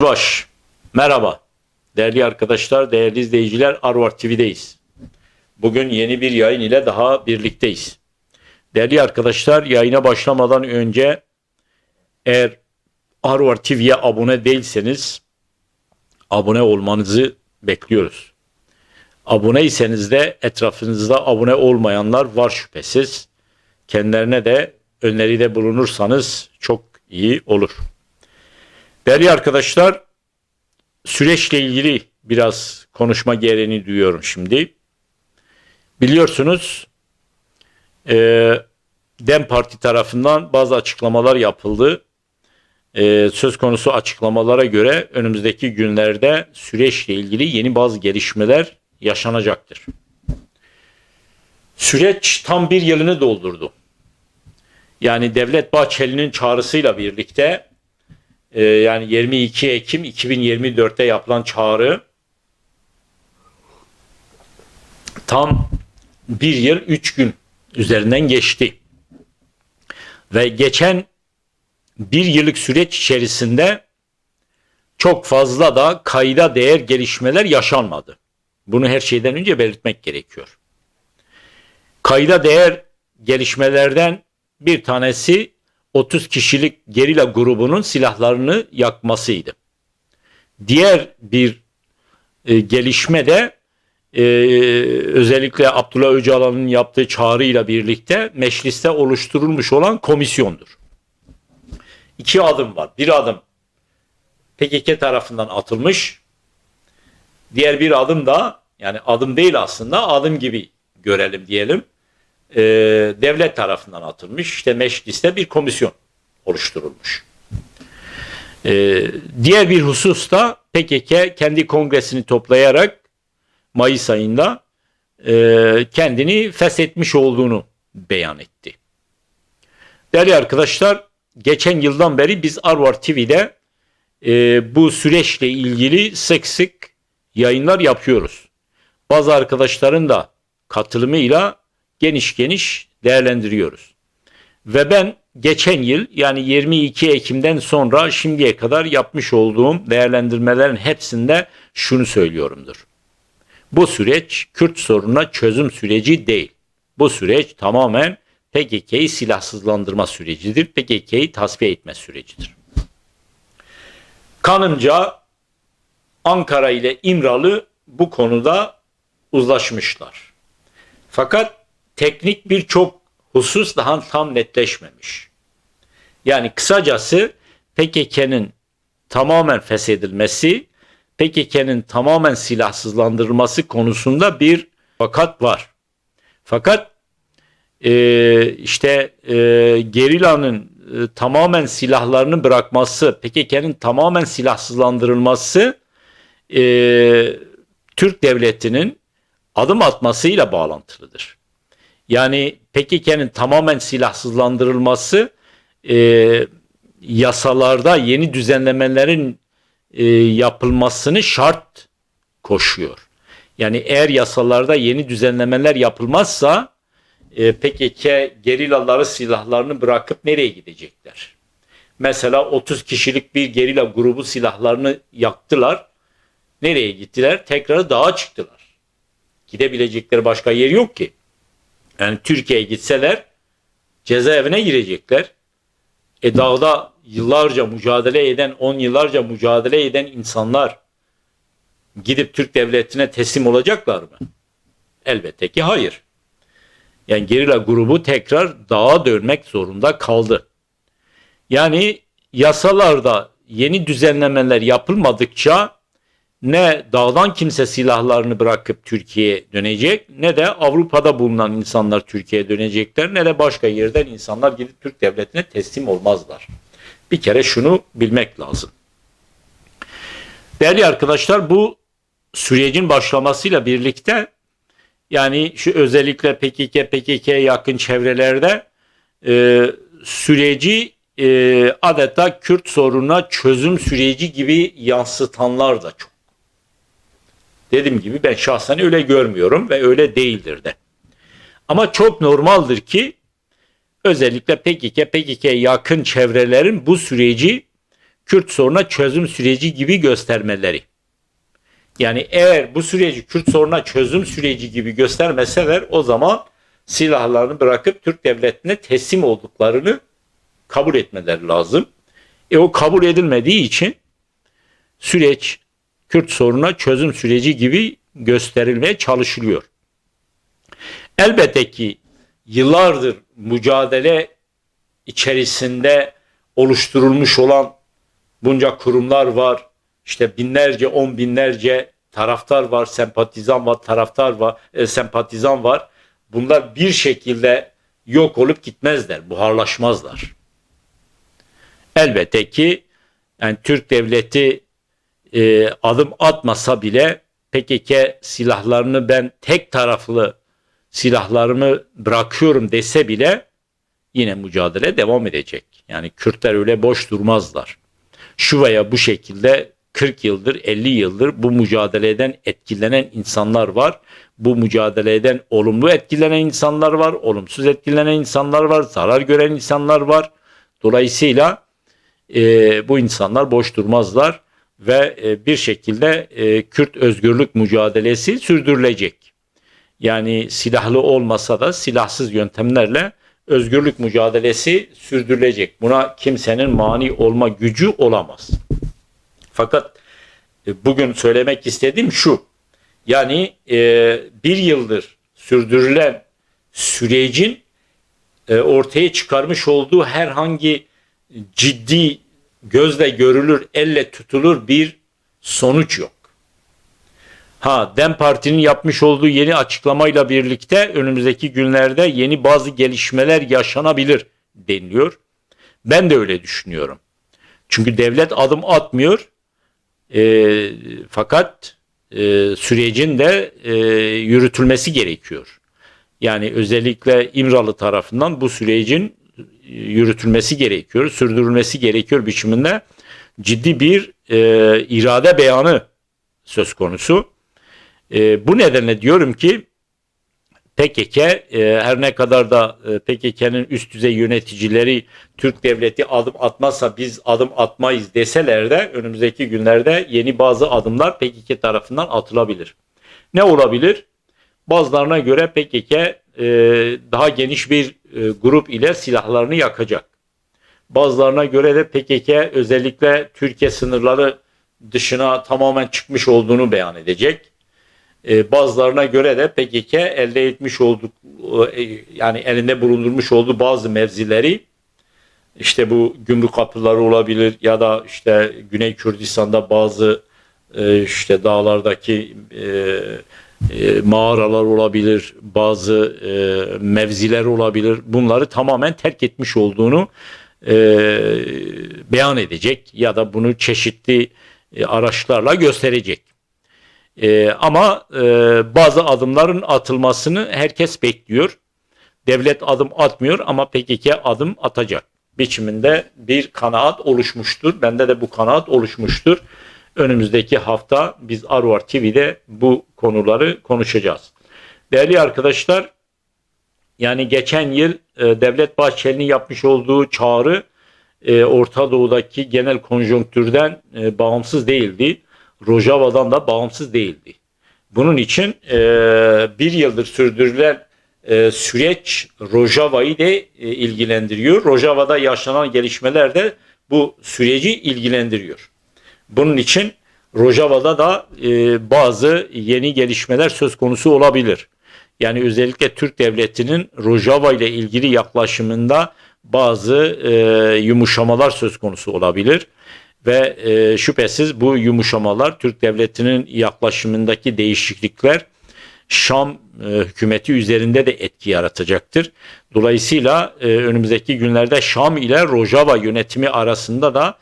Baş, merhaba. Değerli arkadaşlar, değerli izleyiciler, Arvar TV'deyiz. Bugün yeni bir yayın ile daha birlikteyiz. Değerli arkadaşlar, yayına başlamadan önce eğer Arvar TV'ye abone değilseniz abone olmanızı bekliyoruz. Aboneyseniz de etrafınızda abone olmayanlar var şüphesiz. Kendilerine de öneride bulunursanız çok iyi olur. Değerli arkadaşlar, süreçle ilgili biraz konuşma gereğini duyuyorum şimdi. Biliyorsunuz e, DEM Parti tarafından bazı açıklamalar yapıldı. E, söz konusu açıklamalara göre önümüzdeki günlerde süreçle ilgili yeni bazı gelişmeler yaşanacaktır. Süreç tam bir yılını doldurdu. Yani Devlet Bahçeli'nin çağrısıyla birlikte e, yani 22 Ekim 2024'te yapılan çağrı tam bir yıl üç gün üzerinden geçti. Ve geçen bir yıllık süreç içerisinde çok fazla da kayda değer gelişmeler yaşanmadı. Bunu her şeyden önce belirtmek gerekiyor. Kayda değer gelişmelerden bir tanesi 30 kişilik gerilla grubunun silahlarını yakmasıydı. Diğer bir e, gelişme de e, özellikle Abdullah Öcalan'ın yaptığı çağrıyla birlikte mecliste oluşturulmuş olan komisyondur. İki adım var. Bir adım PKK tarafından atılmış. Diğer bir adım da yani adım değil aslında adım gibi görelim diyelim e, devlet tarafından atılmış. İşte mecliste bir komisyon oluşturulmuş. E, diğer bir husus da PKK kendi kongresini toplayarak Mayıs ayında e, kendini feshetmiş olduğunu beyan etti. Değerli arkadaşlar, geçen yıldan beri biz Arvar TV'de e, bu süreçle ilgili sık sık yayınlar yapıyoruz. Bazı arkadaşların da katılımıyla geniş geniş değerlendiriyoruz. Ve ben geçen yıl yani 22 Ekim'den sonra şimdiye kadar yapmış olduğum değerlendirmelerin hepsinde şunu söylüyorumdur. Bu süreç Kürt sorununa çözüm süreci değil. Bu süreç tamamen PKK'yı silahsızlandırma sürecidir. PKK'yı tasfiye etme sürecidir. Kanımca Ankara ile İmralı bu konuda uzlaşmışlar. Fakat teknik birçok husus daha tam netleşmemiş. Yani kısacası PKK'nın tamamen feshedilmesi, PKK'nın tamamen silahsızlandırılması konusunda bir fakat var. Fakat e, işte e, gerilanın e, tamamen silahlarını bırakması, PKK'nın tamamen silahsızlandırılması e, Türk devletinin adım atmasıyla bağlantılıdır. Yani PKK'nın tamamen silahsızlandırılması e, yasalarda yeni düzenlemelerin e, yapılmasını şart koşuyor. Yani eğer yasalarda yeni düzenlemeler yapılmazsa e, PKK gerillaları silahlarını bırakıp nereye gidecekler? Mesela 30 kişilik bir gerilla grubu silahlarını yaktılar. Nereye gittiler? Tekrar dağa çıktılar. Gidebilecekleri başka yer yok ki. Yani Türkiye'ye gitseler cezaevine girecekler. E dağda yıllarca mücadele eden, on yıllarca mücadele eden insanlar gidip Türk devletine teslim olacaklar mı? Elbette ki hayır. Yani gerilla grubu tekrar dağa dönmek zorunda kaldı. Yani yasalarda yeni düzenlemeler yapılmadıkça ne dağdan kimse silahlarını bırakıp Türkiye'ye dönecek ne de Avrupa'da bulunan insanlar Türkiye'ye dönecekler ne de başka yerden insanlar gidip Türk devletine teslim olmazlar. Bir kere şunu bilmek lazım. Değerli arkadaşlar bu sürecin başlamasıyla birlikte yani şu özellikle PKK PKK'ya yakın çevrelerde e, süreci e, adeta Kürt sorununa çözüm süreci gibi yansıtanlar da çok. Dediğim gibi ben şahsen öyle görmüyorum ve öyle değildir de. Ama çok normaldir ki özellikle PKK, PKK'ya yakın çevrelerin bu süreci Kürt soruna çözüm süreci gibi göstermeleri. Yani eğer bu süreci Kürt soruna çözüm süreci gibi göstermeseler o zaman silahlarını bırakıp Türk devletine teslim olduklarını kabul etmeleri lazım. E o kabul edilmediği için süreç Kürt soruna çözüm süreci gibi gösterilmeye çalışılıyor. Elbette ki yıllardır mücadele içerisinde oluşturulmuş olan bunca kurumlar var. İşte binlerce, on binlerce taraftar var, sempatizan var, taraftar var, e, sempatizan var. Bunlar bir şekilde yok olup gitmezler, buharlaşmazlar. Elbette ki yani Türk devleti e, adım atmasa bile PKK silahlarını ben tek taraflı silahlarımı bırakıyorum dese bile yine mücadele devam edecek. Yani Kürtler öyle boş durmazlar. Şu veya bu şekilde 40 yıldır 50 yıldır bu mücadeleden etkilenen insanlar var. Bu mücadeleden olumlu etkilenen insanlar var, olumsuz etkilenen insanlar var, zarar gören insanlar var. Dolayısıyla e, bu insanlar boş durmazlar ve e, bir şekilde e, Kürt özgürlük mücadelesi sürdürülecek. Yani silahlı olmasa da silahsız yöntemlerle özgürlük mücadelesi sürdürülecek. Buna kimsenin mani olma gücü olamaz. Fakat e, bugün söylemek istediğim şu. Yani e, bir yıldır sürdürülen sürecin ortaya çıkarmış olduğu herhangi ciddi gözle görülür, elle tutulur bir sonuç yok. Ha Dem Parti'nin yapmış olduğu yeni açıklamayla birlikte önümüzdeki günlerde yeni bazı gelişmeler yaşanabilir deniliyor. Ben de öyle düşünüyorum. Çünkü devlet adım atmıyor. E, fakat e, sürecin de e, yürütülmesi gerekiyor. Yani özellikle İmralı tarafından bu sürecin yürütülmesi gerekiyor, sürdürülmesi gerekiyor biçiminde ciddi bir e, irade beyanı söz konusu. E, bu nedenle diyorum ki PKK e, her ne kadar da e, PKK'nın üst düzey yöneticileri Türk devleti adım atmazsa biz adım atmayız deseler de önümüzdeki günlerde yeni bazı adımlar PKK tarafından atılabilir. Ne olabilir? Bazılarına göre PKK e, daha geniş bir e, grup ile silahlarını yakacak. Bazılarına göre de PKK özellikle Türkiye sınırları dışına tamamen çıkmış olduğunu beyan edecek. E, bazılarına göre de PKK elde etmiş olduk e, yani elinde bulundurmuş olduğu bazı mevzileri işte bu gümrük kapıları olabilir ya da işte Güney Kürdistan'da bazı e, işte dağlardaki e, e, mağaralar olabilir, bazı e, mevziler olabilir. Bunları tamamen terk etmiş olduğunu e, beyan edecek ya da bunu çeşitli e, araçlarla gösterecek. E, ama e, bazı adımların atılmasını herkes bekliyor. Devlet adım atmıyor ama PKK adım atacak biçiminde bir kanaat oluşmuştur. Bende de bu kanaat oluşmuştur. Önümüzdeki hafta biz Arvar TV'de bu konuları konuşacağız. Değerli arkadaşlar, yani geçen yıl e, Devlet Bahçeli'nin yapmış olduğu çağrı e, Orta Doğu'daki genel konjonktürden e, bağımsız değildi. Rojava'dan da bağımsız değildi. Bunun için e, bir yıldır sürdürülen e, süreç Rojava'yı da e, ilgilendiriyor. Rojava'da yaşanan gelişmeler de bu süreci ilgilendiriyor. Bunun için Rojava'da da e, bazı yeni gelişmeler söz konusu olabilir. Yani özellikle Türk devletinin Rojava ile ilgili yaklaşımında bazı e, yumuşamalar söz konusu olabilir ve e, şüphesiz bu yumuşamalar Türk devletinin yaklaşımındaki değişiklikler Şam e, hükümeti üzerinde de etki yaratacaktır. Dolayısıyla e, önümüzdeki günlerde Şam ile Rojava yönetimi arasında da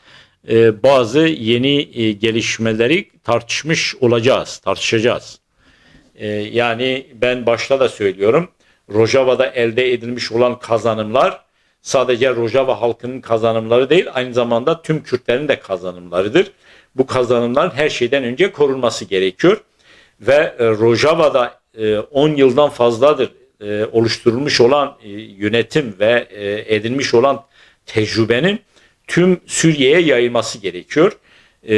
e, bazı yeni e, gelişmeleri tartışmış olacağız, tartışacağız. E, yani ben başta da söylüyorum, Rojava'da elde edilmiş olan kazanımlar sadece Rojava halkının kazanımları değil, aynı zamanda tüm Kürtlerin de kazanımlarıdır. Bu kazanımların her şeyden önce korunması gerekiyor. Ve Rojava'da e, 10 yıldan fazladır oluşturulmuş olan yönetim ve e, edinmiş olan tecrübenin tüm Suriye'ye yayılması gerekiyor. E,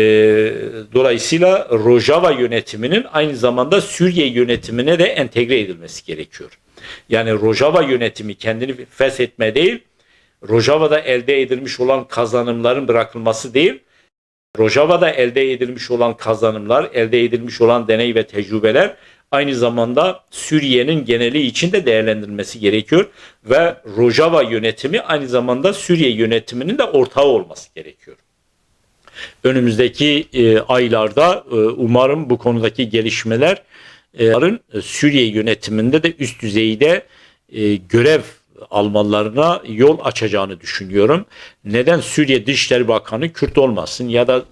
dolayısıyla Rojava yönetiminin aynı zamanda Suriye yönetimine de entegre edilmesi gerekiyor. Yani Rojava yönetimi kendini feshetme değil, Rojava'da elde edilmiş olan kazanımların bırakılması değil, Rojava'da elde edilmiş olan kazanımlar, elde edilmiş olan deney ve tecrübeler aynı zamanda Suriye'nin geneli için de değerlendirilmesi gerekiyor ve Rojava yönetimi aynı zamanda Suriye yönetiminin de ortağı olması gerekiyor. Önümüzdeki e, aylarda e, umarım bu konudaki gelişmeler e, e, Suriye yönetiminde de üst düzeyde e, görev almalarına yol açacağını düşünüyorum. Neden Suriye Dışişleri Bakanı Kürt olmasın ya da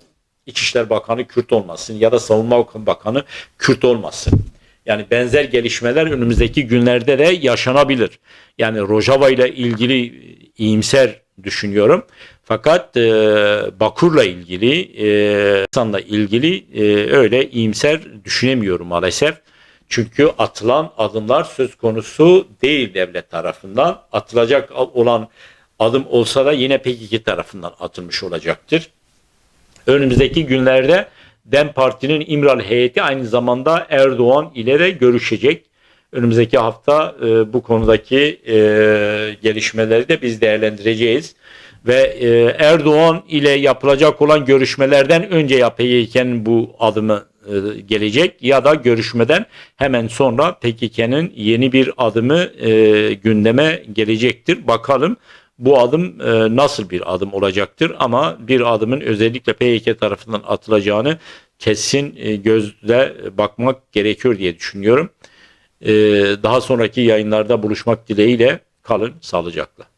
İçişleri Bakanı Kürt olmasın ya da Savunma Bakanı Kürt olmasın? Yani benzer gelişmeler önümüzdeki günlerde de yaşanabilir. Yani Rojava ile ilgili iyimser düşünüyorum. Fakat e, Bakur'la ilgili, e, ilgili e, öyle iyimser düşünemiyorum maalesef. Çünkü atılan adımlar söz konusu değil devlet tarafından. Atılacak olan adım olsa da yine PKK tarafından atılmış olacaktır. Önümüzdeki günlerde DEM Parti'nin İmral heyeti aynı zamanda Erdoğan ile de görüşecek. Önümüzdeki hafta e, bu konudaki e, gelişmeleri de biz değerlendireceğiz. Ve e, Erdoğan ile yapılacak olan görüşmelerden önce yapayken bu adımı e, gelecek ya da görüşmeden hemen sonra PKK'nın yeni bir adımı e, gündeme gelecektir. Bakalım bu adım e, nasıl bir adım olacaktır ama bir adımın özellikle PYK tarafından atılacağını kesin e, gözle bakmak gerekiyor diye düşünüyorum. E, daha sonraki yayınlarda buluşmak dileğiyle kalın sağlıcakla.